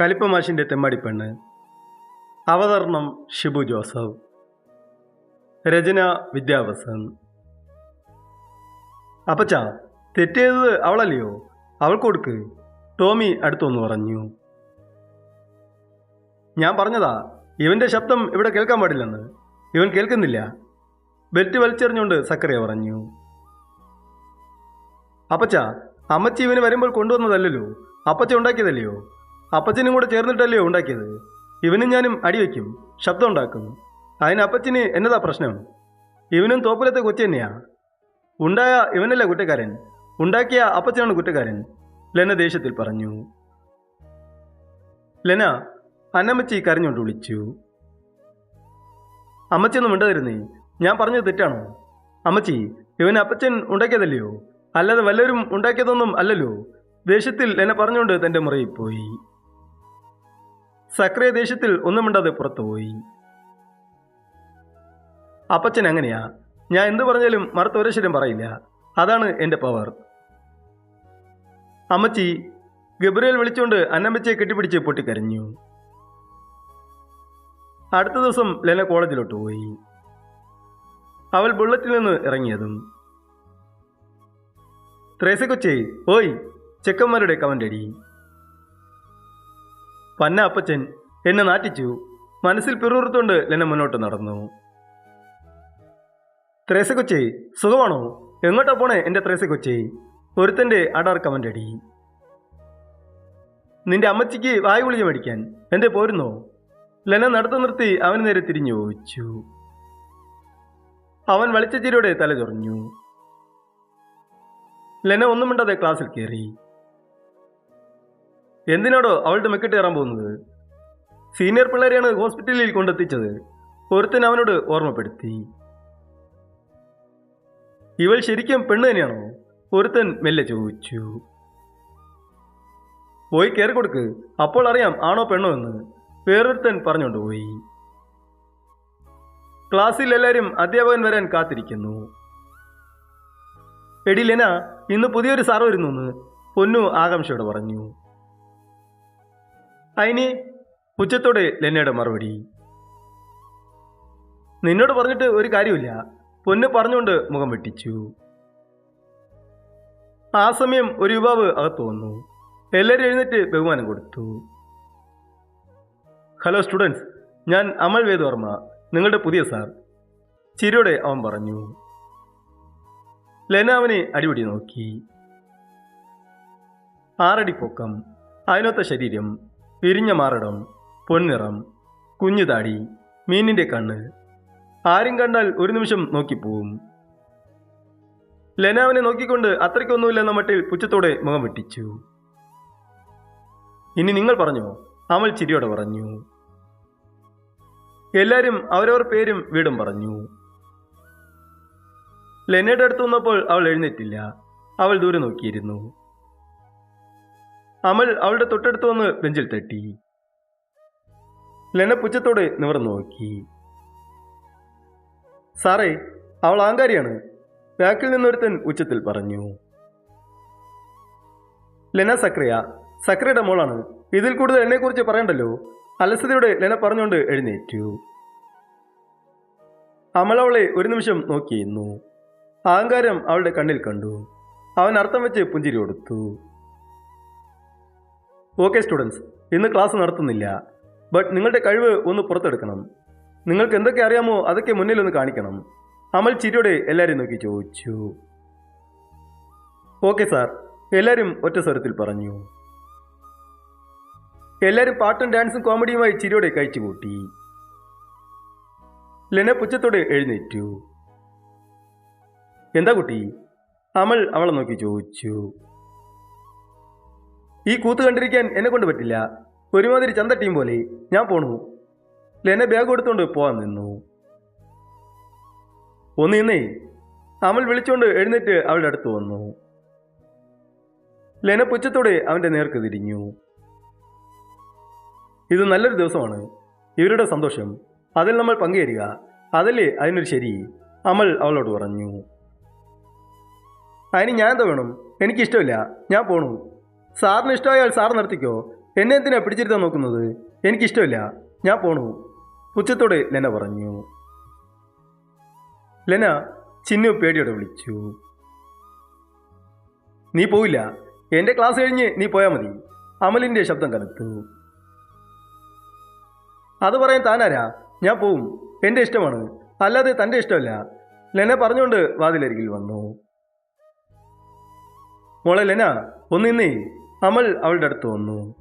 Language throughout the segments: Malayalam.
കലിപ്പമാഷിന്റെ തെമ്മടിപ്പെണ്ണ് അവതരണം ഷിബു ജോസഫ്. രചന വിദ്യാവസൻ അപ്പച്ച തെറ്റേത് അവളല്ലയോ? അവൾക്ക് കൊടുക്ക്. ടോമി അടുത്തൊന്ന് പറഞ്ഞു. ഞാൻ പറഞ്ഞതാ ഇവന്റെ ശബ്ദം ഇവിടെ കേൾക്കാൻ പാടില്ലെന്ന്. ഇവൻ കേൾക്കുന്നില്ല. ബെൽറ്റ് വലിച്ചെറിഞ്ഞുകൊണ്ട് സക്കറിയ പറഞ്ഞു. അപ്പച്ച അമ്മച്ചി ഇവന് വരുമ്പോൾ കൊണ്ടുവന്നതല്ലല്ലോ? അപ്പച്ച ഉണ്ടാക്കിയതല്ലയോ? അപ്പച്ചനും കൂടെ ചേർന്നിട്ടല്ലേ ഉണ്ടാക്കിയത്? ഇവനും ഞാനും അടിവെക്കും ശബ്ദം ഉണ്ടാക്കും. അതിന് അപ്പച്ചന് എന്നതാ പ്രശ്നം? ഇവനും തോപ്പിലത്തെ കൊച്ചു തന്നെയാ. ഉണ്ടായ ഇവനല്ല കുറ്റക്കാരൻ? ഉണ്ടാക്കിയ അപ്പച്ചനാണ് കുറ്റക്കാരൻ ലെന ദേഷ്യത്തിൽ പറഞ്ഞു. ലെന അന്നമ്മച്ചി കരഞ്ഞുകൊണ്ട് വിളിച്ചു. അമ്മച്ചിയൊന്നും മിണ്ടതരുന്നേ ഞാൻ പറഞ്ഞത് തെറ്റാണോ? അമ്മച്ചി ഇവൻ അപ്പച്ചൻ ഉണ്ടാക്കിയതല്ലയോ? അല്ലാതെ വല്ലവരും ഉണ്ടാക്കിയതൊന്നും അല്ലല്ലോ? ദേഷ്യത്തിൽ എന്നെ പറഞ്ഞുകൊണ്ട് തന്റെ മുറിയിൽ പോയി. സക്രിയ ദേഷ്യത്തിൽ ഒന്നും മിണ്ടാതെ പുറത്തുപോയി. അപ്പച്ചൻ അങ്ങനെയാ. ഞാൻ എന്തു പറഞ്ഞാലും മറുത്ത ഒരശ്വരം പറയില്ല. അതാണ് എന്റെ പവർ അമ്മച്ചി ഗബ്രിയേൽ വിളിച്ചുകൊണ്ട് അന്നമ്മച്ചയെ കെട്ടിപ്പിടിച്ച് പൊട്ടിക്കരഞ്ഞു. അടുത്ത ദിവസം ലെന കോളേജിലോട്ട് പോയി. അവൾ ബുള്ളറ്റിൽ നിന്ന് ഇറങ്ങിയതും ത്രേസ കൊച്ചേ ഓയ് ചെക്കന്മാരുടെ കമന്റടി. പന്ന അപ്പച്ചൻ എന്നെ നാറ്റിച്ചു. മനസ്സിൽ പിറുറുത്തുകൊണ്ട് ലെന മുന്നോട്ട് നടന്നു. ത്രേസ സുഖമാണോ? എങ്ങോട്ടാ പോണേ എന്റെ ത്രേസ കൊച്ചേ ഒരുത്തന്റെ അടാർ കമന്റടി നിന്റെ അമ്മച്ചിക്ക് വായു ഗുളിക മേടിക്കാൻ എന്റെ പോരുന്നോ? ലെന നടത്തു നിർത്തി അവന് നേരെ തിരിഞ്ഞു ചോദിച്ചു. അവൻ വെളിച്ചച്ചിരിയുടെ ചിരിയോടെ തല ചൊറിഞ്ഞു. ലെന ഒന്നും മിണ്ടാതെ ക്ലാസ്സിൽ കയറി എന്തിനാടോ അവളുടെ മെക്കിട്ട് കയറാൻ പോകുന്നത്? സീനിയർ പിള്ളേരെയാണ് ഹോസ്പിറ്റലിൽ കൊണ്ടെത്തിച്ചത്. ഒരുത്തൻ അവനോട് ഓർമ്മപ്പെടുത്തി. ഇവൾ ശരിക്കും പെണ്ണ് തന്നെയാണോ? ഒരുത്തൻ മെല്ലെ ചോദിച്ചു. പോയി കയറി കൊടുക്ക്. അപ്പോൾ അറിയാം ആണോ പെണ്ണോ എന്ന്. വേറൊരുത്തൻ പറഞ്ഞുകൊണ്ട് പോയി. ക്ലാസ്സിൽ എല്ലാവരും അധ്യാപകൻ വരാൻ കാത്തിരിക്കുന്നു. എടി ലെന ഇന്ന് പുതിയൊരു സാറ് വരുന്നു എന്ന് പൊന്നു ആകാംക്ഷയോട് പറഞ്ഞു. അയിനി പുച്ഛത്തോടെ ലെന്നയുടെ മറുപടി. നിന്നോട് പറഞ്ഞിട്ട് ഒരു കാര്യമില്ല. പൊന്ന് പറഞ്ഞുകൊണ്ട് മുഖം വെട്ടിച്ചു. ആ സമയം ഒരു യുവാവ് അകത്തു വന്നു. എല്ലാവരും എഴുന്നേറ്റ് ബഹുമാനം കൊടുത്തു. Hello students. ഞാൻ അമൽ വേദ് വർമ്മ നിങ്ങളുടെ പുതിയ സാർ. ചിരിയോടെ അവൻ പറഞ്ഞു. ലെന അവനെ അടിപിടി നോക്കി. ആറടി പൊക്കം. അതിനൊത്ത ശരീരം. വിരിഞ്ഞ മാറിടം പൊന്നിറം കുഞ്ഞു താടി മീനിന്റെ കണ്ണ്. ആരും കണ്ടാൽ ഒരു നിമിഷം നോക്കിപ്പോവും. ലനാവിനെ നോക്കിക്കൊണ്ട് അത്രയ്ക്കൊന്നുമില്ലെന്ന മട്ടിൽ പുച്ഛത്തോടെ മുഖം വെട്ടിച്ചു. ഇനി നിങ്ങൾ പറഞ്ഞോ? അമൽ ചിരിയോടെ പറഞ്ഞു. എല്ലാരും അവരവർ പേരും വീടും പറഞ്ഞു. ലെനയുടെ അടുത്ത് വന്നപ്പോൾ അവൾ എഴുന്നേറ്റില്ല. അവൾ ദൂരെ നോക്കിയിരുന്നു. അമൽ അവളുടെ തൊട്ടടുത്ത് വന്ന് ബെഞ്ചിൽ തട്ടി. ലെന പുച്ഛത്തോടെ നിവർന്നു നോക്കി. സാറേ അവൾ ആങ്കാരിയാണ് ബാക്കിൽ നിന്നൊരുത്തൻ ഉച്ചത്തിൽ പറഞ്ഞു. ലെന സക്രിയ സക്രിയുടെ മോളാണ്. ഇതിൽ കൂടുതൽ എന്നെക്കുറിച്ച് പറയണ്ടല്ലോ? അലസതയോടെ ലെന പറഞ്ഞുകൊണ്ട് എഴുന്നേറ്റു. അമൽ അവളെ ഒരു നിമിഷം നോക്കിയിരുന്നു. അഹങ്കാരം അവളുടെ കണ്ണിൽ കണ്ടു. അവൻ അർത്ഥം വെച്ച് പുഞ്ചിരി കൊടുത്തു. ഓക്കെ സ്റ്റുഡൻസ് ഇന്ന് ക്ലാസ് നടത്തുന്നില്ല. ബട്ട് നിങ്ങളുടെ കഴിവ് ഒന്ന് പുറത്തെടുക്കണം. നിങ്ങൾക്ക് എന്തൊക്കെ അറിയാമോ അതൊക്കെ മുന്നിൽ ഒന്ന് കാണിക്കണം. അമൽ ചിരിയോടെ എല്ലാവരും നോക്കി ചോദിച്ചു. ഓക്കെ സാർ എല്ലാവരും ഒറ്റ സ്വരത്തിൽ പറഞ്ഞു. എല്ലാവരും പാട്ടും ഡാൻസും കോമഡിയുമായി ചിരിയോടെ കഴിച്ചു കൂട്ടി. ലെന പുച്ഛത്തോടെ എഴുന്നേറ്റു. എന്താ കുട്ടി? അമൽ അവളെ നോക്കി ചോദിച്ചു. ഈ കൂത്ത് കണ്ടിരിക്കാൻ എന്നെ കൊണ്ട് പറ്റില്ല. ഒരുമാതിരി ചന്ത ടീം പോലെ ഞാൻ പോണു. ലെന ബാഗ് എടുത്തുകൊണ്ട് പോവാൻ നിന്നു. ഒന്ന് നിന്നേ. അമൽ വിളിച്ചുകൊണ്ട് എഴുന്നേറ്റ് അവളുടെ അടുത്ത് വന്നു. ലെന പുച്ഛത്തോടെ അവന്റെ നേർക്ക് തിരിഞ്ഞു. ഇത് നല്ലൊരു ദിവസമാണ്. ഇവരുടെ സന്തോഷം. അതിൽ നമ്മൾ പങ്കുചേരുക അതല്ലേ അതിനൊരു ശരി? അമൽ അവളോട് പറഞ്ഞു. അതിന് ഞാൻ എന്താ വേണം? എനിക്കിഷ്ടമില്ല. ഞാൻ പോണു. സാറിന് ഇഷ്ടമായാൽ സാർ നിർത്തിക്കോ? എന്നെ എന്തിനാ പിടിച്ചിരുത്താൻ നോക്കുന്നത്? എനിക്കിഷ്ടമില്ല. ഞാൻ പോണു. പുച്ഛത്തോടെ ലെന പറഞ്ഞു. ലെന ചിന്നു പേടിയോടെ വിളിച്ചു. നീ പോയില്ല എന്റെ ക്ലാസ് കഴിഞ്ഞ് നീ പോയാൽ മതി. അമലിന്റെ ശബ്ദം കനത്തു. അത് പറയാൻ താനാരാ? ഞാൻ പോവും. എന്റെ ഇഷ്ടമാണ്. അല്ലാതെ തന്റെ ഇഷ്ടമല്ല. ലെന പറഞ്ഞുകൊണ്ട് വാതിലരികിൽ വന്നു. മോളെ ലെന ഒന്ന് ഇന്നേ അമൽ അവളുടെ അടുത്ത് വന്നു.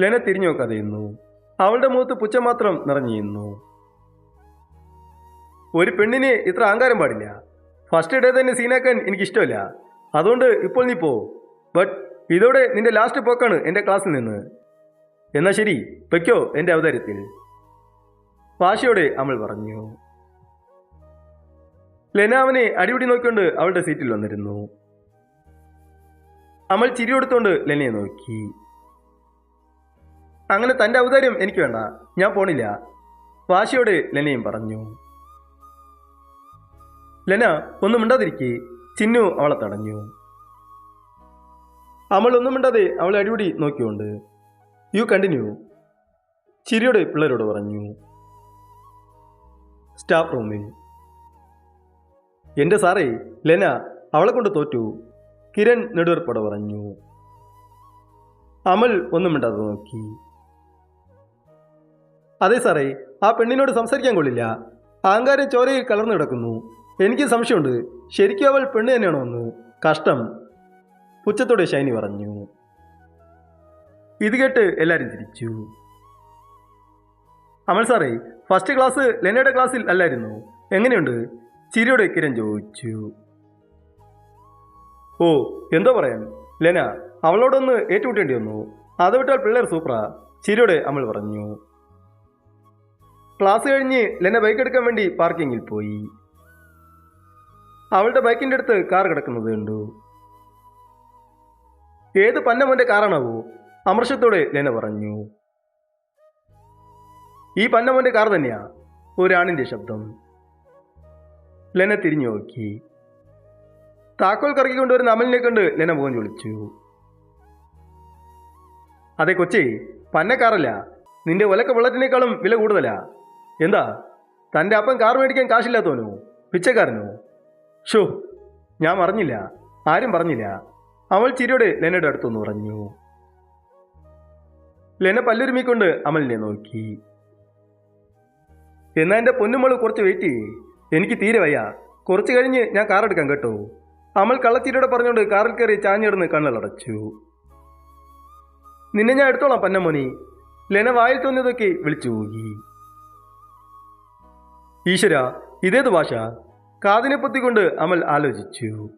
ലെന തിരിഞ്ഞു കഥയുന്നു അവളുടെ മുഖത്ത് പുച്ഛം മാത്രം നിറഞ്ഞിരുന്നു ഒരു പെണ്ണിന് ഇത്ര അഹങ്കാരം പാടില്ല. ഫസ്റ്റ് ഡേ തന്നെ സീനാക്കാൻ എനിക്കിഷ്ടമില്ല. അതുകൊണ്ട് ഇപ്പോൾ നീ പോ. ബട്ട് ഇതോടെ നിന്റെ ലാസ്റ്റ് പോക്കാണ് എന്റെ ക്ലാസ്സിൽ നിന്ന്. എന്നാ ശരി വെക്കോ എന്റെ അവതാരത്തിൽ. വാശിയോടെ അമൽ പറഞ്ഞു. ലെന അവനെ അടിപിടി നോക്കിക്കൊണ്ട് അവളുടെ സീറ്റിൽ വന്നിരുന്നു. അമൽ ചിരി ലെനയെ നോക്കി. അങ്ങനെ തന്റെ ഔദാര്യം എനിക്ക് വേണ്ട. ഞാൻ പോണില്ല. വാശിയോട് ലെനയും പറഞ്ഞു. ലെന ഒന്നും മിണ്ടാതിരിക്കെ. ചിന്നു അവളെ തടഞ്ഞു. അമൾ ഒന്നും മിണ്ടാതെ അവളെ അടിപിടി നോക്കിയോണ്ട്. You continue. ചിരിയോടെ പിള്ളേരോട് പറഞ്ഞു. സ്റ്റാഫ് റൂമിൽ. എന്റെ സാറേ ലെന അവളെ കൊണ്ട് തോറ്റു. കിരൺ നെടുവർപ്പട പറഞ്ഞു അമൽ ഒന്നും മിണ്ടാതെ നോക്കി. അതെ സാറേ ആ പെണ്ണിനോട് സംസാരിക്കാൻ കൊള്ളില്ല. അഹങ്കാരം ചോരയിൽ കലർന്നു കിടക്കുന്നു. എനിക്ക് സംശയമുണ്ട്. ശരിക്കും അവൾ പെണ്ണ് തന്നെയാണോ എന്ന്. കഷ്ടം. പുച്ഛത്തോടെ ഷൈനി പറഞ്ഞു ഇത് കേട്ട് എല്ലാവരും ചിരിച്ചു. അമൽ സാറേ ഫസ്റ്റ് ക്ലാസ് ലെനയുടെ ക്ലാസ്സിൽ അല്ലായിരുന്നു? എങ്ങനെയുണ്ട്? ചിരിയുടെ കിരൺ ചോദിച്ചു ഓ എന്തോ പറയാൻ. ലെന അവളോടൊന്ന് ഏറ്റുമുട്ടേണ്ടി വന്നു. അത് വിട്ടാൽ പിള്ളേർ സൂപ്പറാ ചിരിയോടെ അമൽ പറഞ്ഞു. ക്ലാസ് കഴിഞ്ഞ് ലെന ബൈക്ക് എടുക്കാൻ വേണ്ടി പാർക്കിങ്ങിൽ പോയി. അവളുടെ ബൈക്കിന്റെ അടുത്ത് കാർ കിടക്കുന്നത് കണ്ടു. ഏത് പന്നമോന്റെ കാറാണാവോ അമർഷത്തോടെ ലെന പറഞ്ഞു. ഈ പന്നമോന്റെ കാർ തന്നെയാ. ഒരാണിന്റെ ശബ്ദം. ലെന തിരിഞ്ഞു നോക്കി. താക്കോൽ കറക്കി കൊണ്ടുവരുന്ന അമലിനെ കണ്ട് ലെന മുഖം ചൊളിച്ചു. അതെ കൊച്ചി പന്നക്കാറല്ല നിന്റെ ഒലക്ക വെള്ളത്തിനേക്കാളും വില കൂടുതലാ. എന്താ? തന്റെ അപ്പൻ കാർ മേടിക്കാൻ കാശില്ലാത്തവനോ പിച്ചക്കാരനോ? ഷോ ഞാൻ പറഞ്ഞില്ല ആരും പറഞ്ഞില്ല. അവൾ ചിരിയോടെ ലെനയുടെ അടുത്തൊന്ന് പറഞ്ഞു. ലെന പല്ലുരുമിക്കൊണ്ട് അമലിനെ നോക്കി. എന്നാ എന്റെ പൊന്നുമോൾ കുറച്ച് വെയിറ്റ് ചെയ്യേ. എനിക്ക് തീരെ വയ്യ. കുറച്ച് കഴിഞ്ഞ് ഞാൻ കാർ എടുക്കാം കേട്ടോ. അമൽ കള്ളത്തീരോടെ പറഞ്ഞുകൊണ്ട് കാറിൽ കയറി ചാഞ്ഞിടന്ന് കണ്ണലടച്ചു. നിന്നെ ഞാൻ എടുത്തോളാം പന്നമോനി ലെന വായിൽ തോന്നിയതൊക്കെ വിളിച്ചു പോകി ഈശ്വര ഇതേത് ഭാഷ? കാതിനെ പൊത്തിക്കൊണ്ട് അമൽ ആലോചിച്ചു.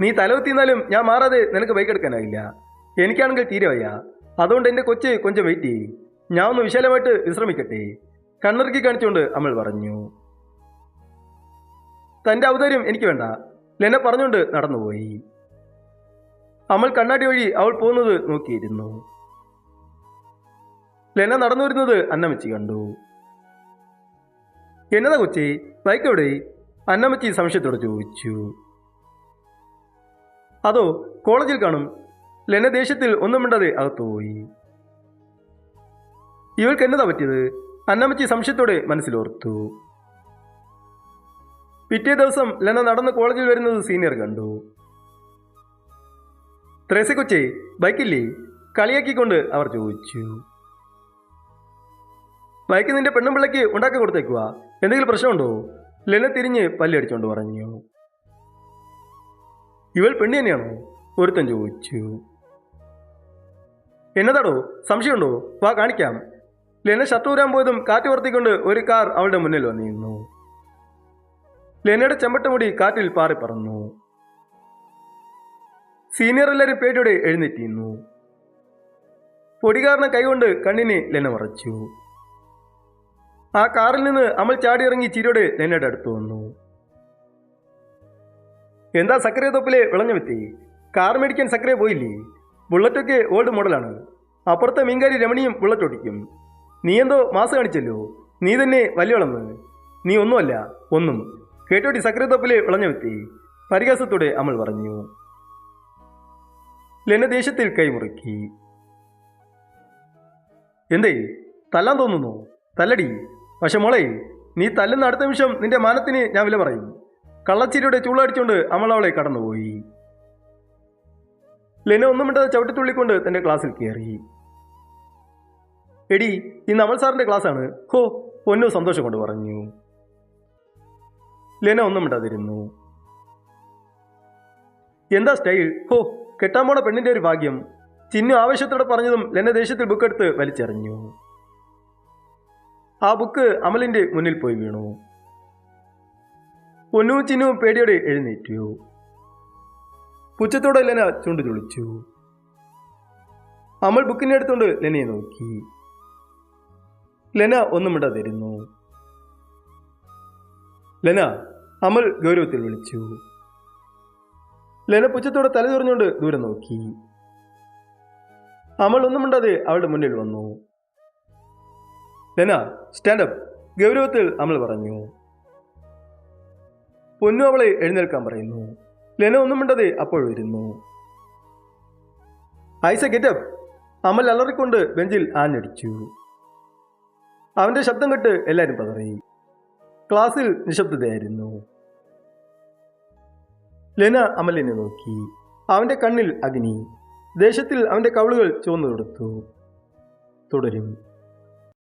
നീ തലവത്തിന്നാലും ഞാൻ മാറാതെ നിനക്ക് ബൈക്ക് എടുക്കാനായില്ല. എനിക്കാണെങ്കിൽ തീരെ വയ്യ. അതുകൊണ്ട് എന്റെ കൊച്ച് കൊഞ്ചം വെയിറ്റ് ഞാൻ ഒന്ന് വിശാലമായിട്ട് വിശ്രമിക്കട്ടെ. കണ്ണിറുക്കി കാണിച്ചുകൊണ്ട് അമൽ പറഞ്ഞു. തന്റെ ഔദാര്യം എനിക്ക് വേണ്ട. ലെന പറഞ്ഞുകൊണ്ട് നടന്നുപോയി. അമൽ കണ്ണാടി വഴി അവൾ പോകുന്നത് നോക്കിയിരുന്നു. ലെന നടന്നു വരുന്നത് അന്നമ്മച്ചി കണ്ടു. എന്നതാ കൊച്ചി ബൈക്ക് എവിടെ അന്നമ്മച്ചി സംശയത്തോടെ ചോദിച്ചു. അതോ കോളേജിൽ കാണും. ലെന ദേഷ്യത്തിൽ ഒന്നും മിണ്ടാതെ അകത്തുപോയി ഇവൾക്ക് എന്നതാ പറ്റിയത്? അന്നമ്മച്ചി സംശയത്തോടെ മനസ്സിലോർത്തു. പിറ്റേ ദിവസം ലെന നടന്ന് കോളേജിൽ വരുന്നത് സീനിയർ കണ്ടു. ത്രേസി കൊച്ചേ ബൈക്കില്ലേ? കളിയാക്കിക്കൊണ്ട് അവർ ചോദിച്ചു. ബൈക്ക് നിന്റെ പെണ്ണും പിള്ളയ്ക്ക് ഉണ്ടാക്കി കൊടുത്തേക്കുക എന്തെങ്കിലും പ്രശ്നമുണ്ടോ? ലെന തിരിഞ്ഞ് പല്ലടിച്ചോണ്ട് പറഞ്ഞു. ഇവൾ പെണ്ണി തന്നെയാണോ? ഒരുത്തൻ ചോദിച്ചു. എന്നതാടോ? സംശയമുണ്ടോ? വാ കാണിക്കാം. ലെന ഷർട്ട് ഊരാൻ പോയതും കാറ്റ് വർത്തിക്കൊണ്ട് ഒരു കാർ അവളുടെ മുന്നിൽ വന്നിരുന്നു. ലെനയുടെ ചെമ്പട്ടുമുടി കാറ്റിൽ പാറി പറന്നു. സീനിയർ എല്ലാവരും പേടിയോടെ എഴുന്നേറ്റിരുന്നു. പൊടികാരനെ കൈകൊണ്ട് കണ്ണിനെ ലെന മറച്ചു. ആ കാറിൽ നിന്ന് അമൽ ചാടിയിറങ്ങി ചിരിയോടെ ലെനയുടെ അടുത്ത് വന്നു. എന്താ സക്രിയ തൊപ്പിലെ വിളഞ്ഞ വ്യക്തി കാർ മേടിക്കാൻ സക്രിയ പോയില്ലേ? ബുള്ളറ്റൊക്കെ ഓൾഡ് മോഡലാണ്. അപ്പുറത്തെ മീൻകാരി രമണിയും ബുള്ളറ്റ് ഓടിക്കും. നീ എന്തോ മാസം കാണിച്ചല്ലോ. നീ തന്നെ വലിയ വളർന്ന് നീ ഒന്നുമല്ല ഒന്നും. കേട്ടോട്ടി സക്രതപ്പിലെ തൊപ്പിലെ വിളഞ്ഞ വ്യക്തി പരിഹാസത്തോടെ അമൽ പറഞ്ഞു ലെന ദേഷ്യത്തിൽ കൈമുറുക്കി. എന്തേ തല്ലാൻ തോന്നുന്നു? തല്ലടി. പക്ഷെ മോളെ നീ തല്ലുന്ന അടുത്ത നിമിഷം നിന്റെ മാനത്തിന് ഞാൻ വില പറയും. കള്ളച്ചിരിയുടെ ചൂളടിച്ചുകൊണ്ട് അമൾ അവളെ കടന്നുപോയി. ലെന ഒന്നും മിണ്ടാതെ ചവിട്ടിത്തുള്ളിക്കൊണ്ട് തന്റെ ക്ലാസ്സിൽ കയറി എടി ഇന്ന് അമൽ സാറിന്റെ ക്ലാസ്സാണ്. ഹോ പൊന്നു സന്തോഷം കൊണ്ട് പറഞ്ഞു. ലെന ഒന്നും മിണ്ടാതിരുന്നു എന്താ സ്റ്റൈൽ? ഹോ കെട്ടാൻ പോണ പെണ്ണിന്റെ ഒരു ഭാഗ്യം. ചിന്നു ആവേശത്തോടെ പറഞ്ഞതും ലെന ദേഷ്യത്തിൽ ബുക്ക് എടുത്ത് വലിച്ചെറിഞ്ഞു. ആ ബുക്ക് അമലിന്റെ മുന്നിൽ പോയി വീണു. പൊന്നു ചിന്നു പേടിയോടെ എഴുന്നേറ്റു. പുച്ഛത്തോടെ ലെന ചുണ്ടു ചുളിച്ചു അമൽ ബുക്കിനെ എടുത്തുകൊണ്ട് ലെനയെ നോക്കി. ലെന ഒന്നും മിണ്ടാതിരുന്നു ലെന അമൽ ഗൗരവത്തിൽ വിളിച്ചു. ലെന പുച്ഛത്തോടെ തല തുറഞ്ഞുകൊണ്ട് ദൂരെ നോക്കി. അമൽ ഒന്നും മിണ്ടാതെ അവളുടെ മുന്നിൽ വന്നു. ലെന സ്റ്റാൻഡപ്പ് ഗൗരവത്തിൽ അമൽ പറഞ്ഞു. പൊന്നു അവളെ എഴുന്നേൽക്കാൻ പറയുന്നു. ലെന ഒന്നും മിണ്ടാതെ അപ്പോൾ വരുന്നു. ഐസ ഗെറ്റപ്പ് അമൽ അലറിക്കൊണ്ട് ബെഞ്ചിൽ ആഞ്ഞടിച്ചു. അവന്റെ ശബ്ദം കെട്ട് എല്ലാവരും പതറി. ക്ലാസ്സിൽ നിശബ്ദതയായിരുന്നു. ലെന അമലിനെ നോക്കി. അവന്റെ കണ്ണിൽ അഗ്നി. ദേശത്തിൽ അവന്റെ കവളുകൾ ചുവന്നു കൊടുത്തു തുടരും.